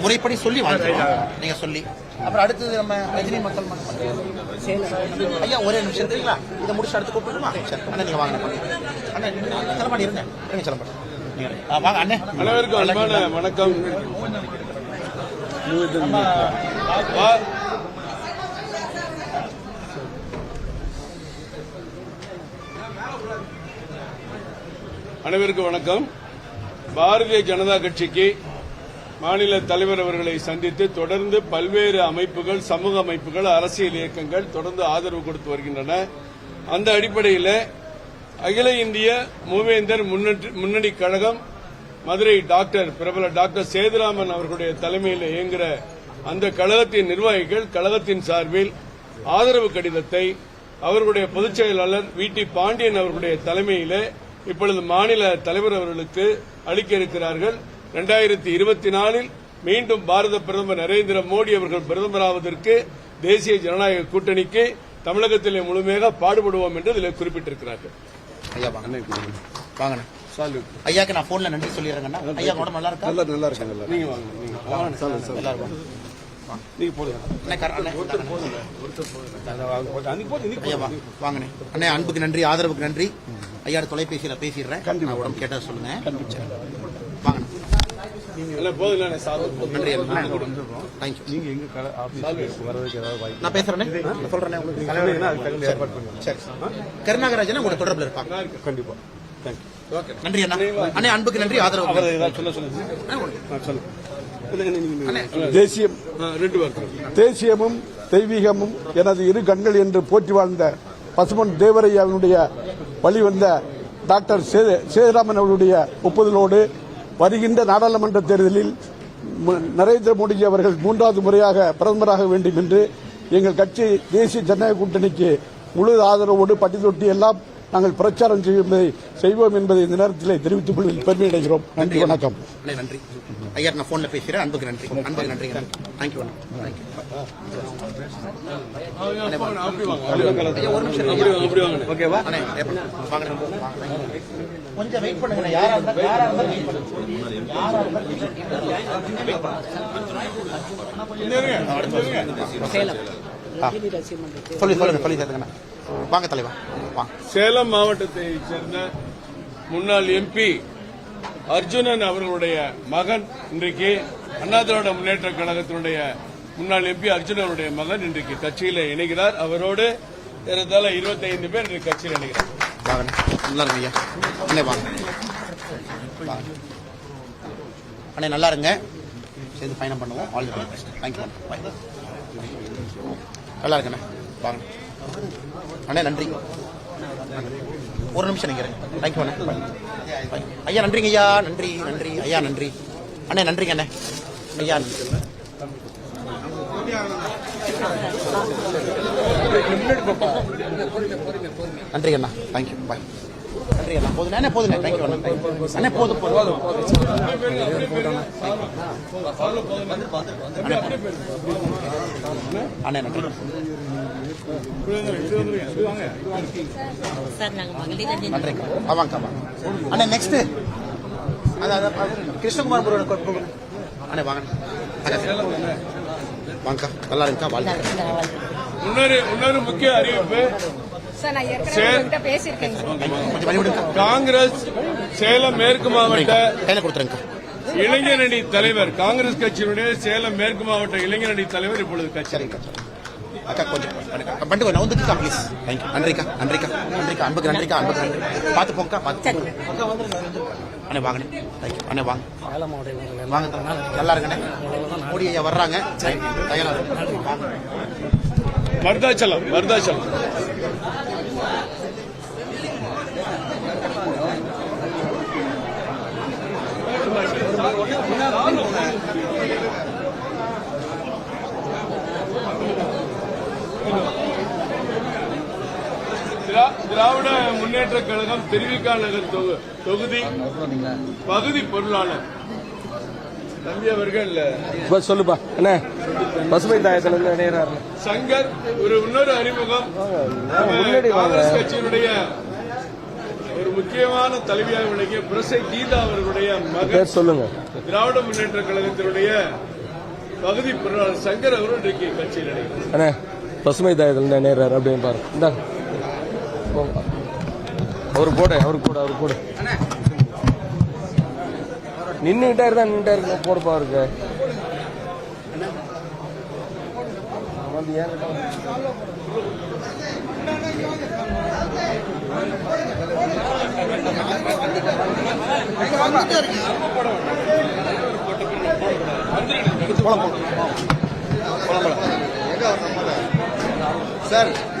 முறைப்படி சொல்லி வாங்கிக்கலாம். நீங்க சொல்லி. அப்புறம் அடுத்தது நம்ம ரஜினி மக்கள் மன்றம். ஐயா ஒரே நிமிஷம் இருக்கீங்களா இதை முடிச்சு அடுத்து கூப்பிட்டுமா சரி அண்ணா நீங்க வாங்க அண்ணா சிலம்பாடி இருங்க இருங்க. ஆ, வாங்க அண்ணே. அனைவருக்கும் வணக்கம். அனைவருக்கும் வணக்கம். பாரதிய ஜனதா கட்சிக்கு மாநில தலைவர் அவர்களை சந்தித்து தொடர்ந்து பல்வேறு அமைப்புகள் சமூக அமைப்புகள் அரசியல் இயக்கங்கள் தொடர்ந்து ஆதரவு கொடுத்து வருகின்றன. அந்த அடிப்படையில் அகில இந்திய மூவேந்தர் முன்னணி கழகம் மதுரை டாக்டர் பிரபல டாக்டர் சேதுராமன் அவர்களுடைய தலைமையில் இயங்குகிற அந்த கழகத்தின் நிர்வாகிகள் கழகத்தின் சார்பில் ஆதரவு கடிதத்தை அவர்களுடைய பொதுச் செயலாளர் வி. டி. பாண்டியன் அவர்களுடைய தலைமையிலே இப்பொழுது மாநில தலைவர் அவர்களுக்கு அளிக்க இருக்கிறார்கள். இரண்டாயிரத்தி இருபத்தி நாலில் மீண்டும் பாரத பிரதமர் நரேந்திர மோடி அவர்கள் பிரதமராவதற்கு தேசிய ஜனநாயக கூட்டணிக்கு தமிழகத்திலே முழுமையாக பாடுபடுவோம் என்று இதில் குறிப்பிட்டிருக்கிறார்கள். ஐயா வாங்க. ஐயாக்கு நான் போன்ல நன்றி சொல்லிடுறேங்கண்ணா. ஐயா உடம்பு நல்லா இருக்கா? நல்லா நல்லா இருக்கு நல்லா நீங்க வாங்க நீங்க வாங்க. எல்லாரும் வாங்க. நீங்க போடுங்க. அண்ணே, கர- அண்ணே, அன்னைக்கு போது இன்னைக்கு ஐயா வா வாங்கண்ணே. அண்ணே அன்புக்கு நன்றி ஆதரவுக்கு நன்றி. ஐயா தொலைபேசியில பேசிடுறேன். உடம்பு கேட்டா சொல்லுங்க சரி. வாங்கண்ணே இல்ல போதும் இல்ல சாதம் நன்றி தேங்க்யூ நீங்க எங்க கடை ஆபீஸ் வர்றதுக்கு ஏதாவது வாய்ப்பு நான் பேசுறேனே நான் சொல்றேனே உங்களுக்கு சொன்னீங்கன்னா அதுக்கு தகுந்த ஏற்பாடு பண்ணுங்க. சரி. கருணாகராஜன் உங்களோட தொடர்புல இருப்பாங்க. கண்டிப்பா. தேங்க்யூ நன்றி அண்ணா. அண்ணே அன்புக்கு நன்றி. ஆதரவுக்கு அவர் நன்றி. ஏதாவது சொல்ல சொல்லுங்க. நான் சொல்லுங்க. இல்ல, இல்ல, நீங்க- அண்ணே. நீங்க- தேசியம் ஆ, ரெண்டு வார்த்தை தேசியமும் தெய்வீகமும் எனது இரு கண்கள் என்று போற்றி வாழ்ந்த பசுமன் தேவரையாவினுடைய வழிவந்த டாக்டர் சே- சேதுராமன் அவர்களுடைய ஒப்புதலோடு வருகின்ற நாடாளுமன்ற தேர்தலில் நரேந்திர மோடிஜி அவர்கள் மூன்றாவது முறையாக பிரதமராக வேண்டும் என்று எங்கள் கட்சி தேசிய ஜனநாயக கூட்டணிக்கு முழு ஆதரவோடு பட்டி தொட்டி எல்லாம் நாங்கள் பிரச்சாரம் செய்வதை செய்வோம் என்பதை இந்த நேரத்தில் தெரிவித்துக் கொள்வதில் பெருமை அடைகிறோம் நன்றி வணக்கம். அண்ணே நன்றி. ஐயா நான் போன்ல பேசுறேன். அன்புக்கு நன்றி. அன்புக்கு நன்றி தேங்க்யூ ஒரு நிமிஷம் ஓகேவா. கொஞ்சம் வெயிட் பண்ணுங்க. யாரா இருந்தா யாரா இருந்தா வெயிட் பண்ணுங்க. யாரா இருந்தா சொல்லி சொல்லுங்க சொல்லி சேர்த்துங்கண்ணா வாங்க தலைவா. வாங்க சேலம் மாவட்டத்தை சேர்ந்த முன்னாள் எம்பி அர்ஜுனன் அவர்களுடைய மகன் இன்றைக்கு அண்ணா திராவிட முன்னேற்ற கழகத்தினுடைய முன்னாள் எம்பி அர்ஜுனன் அவருடைய மகன் இன்றைக்கு கட்சியில் இணைகிறார். அவரோடு ஏறத்தாழ 25 பேர் இன்றைக்கு கட்சியில் இணைகிறார். அண்ணே நல்லா இருங்க சேர்ந்து பயணம் பண்ணுவோம். ஆல் தி பெஸ்ட் தேங்க்யூ நல்லா இருக்குண்ணே வாங்க. அண்ணே நன்றி. ஒரு நிமிஷம் நினைக்கிறேன் தேங்க்யூ அண்ணே. ஐயா நன்றிங்க ஐயா. நன்றி நன்றி. ஐயா நன்றி. அண்ணே நன்றிங்க அண்ணே. ஐயா நன்றி. அண்ணா. தேங்க்யூ பாய் நன்றி அண்ணா போதும் அண்ணே. போதும் தேங்க்யூ அண்ணா அண்ணே போதும். போதும் அண்ணே நன்றி ஆமாங்க ஆமாங்க. அண்ணே நெக்ஸ்ட் கிருஷ்ணகுமார் முருகன் கோட் அண்ணே வாங்க. வாங்கக்கா. நல்லா இருக்கா வாழ்க்கை இன்னொரு இன்னொரு முக்கிய அறிவிப்பு. காங்கிரஸ் சேலம் மேற்கு மாவட்ட இளைஞரணி தலைவர் காங்கிரஸ் கட்சியினுடைய சேலம் மேற்கு மாவட்ட இளைஞரணி தலைவர் இப்பொழுது கட்சி. அக்கா கொஞ்சம் கொஞ்சம் நவுந்துக்கா ப்ளீஸ் தேங்க்யூ நன்றிக்கா நன்றிக்கா நன்றிக்கா அன்புக்கு நன்றிக்கா அன்புக்கு நன்றி. பார்த்து போங்கக்கா பார்த்து அண்ணே வாங்கண்ணே. தேங்க்யூ அண்ணே வாங்க. நல்லா இருக்கண்ணே. மோடி ஐயா வர்றாங்க. தயாரா இருக்கு. திராவிட முன்னேற்ற கழகம் திருவிக்கா நகர் தொகு- தொகுதி பகுதி பொருளாளர். தம்பி அவர்கள் சொல்லுப்பா. அண்ணே பசுமை தாயத்துல இருந்து இணையறாரு. சங்கர் ஒரு இன்னொரு அறிமுகம். காங்கிரஸ் கட்சியினுடைய ஒரு முக்கியமான தலைவியாக விளங்கிய புரசை கீதா அவர்களுடைய மகன். சொல்லுங்க. திராவிட முன்னேற்ற கழகத்தினுடைய பகுதி பொருளாளர் சங்கர் அவரும் இன்றைக்கு கட்சியில் பசுமை தாயத்தில் நேர்றாரு அப்படின்னு பாரு இந்தா. போங்க. அவரு போட அவரு கூட அவரு கூட நின்றுகிட்டே இருந்தா நின்றுட்டே இருக்கு போடுப்பா அவருக்கு. வந்து ஏன் சார்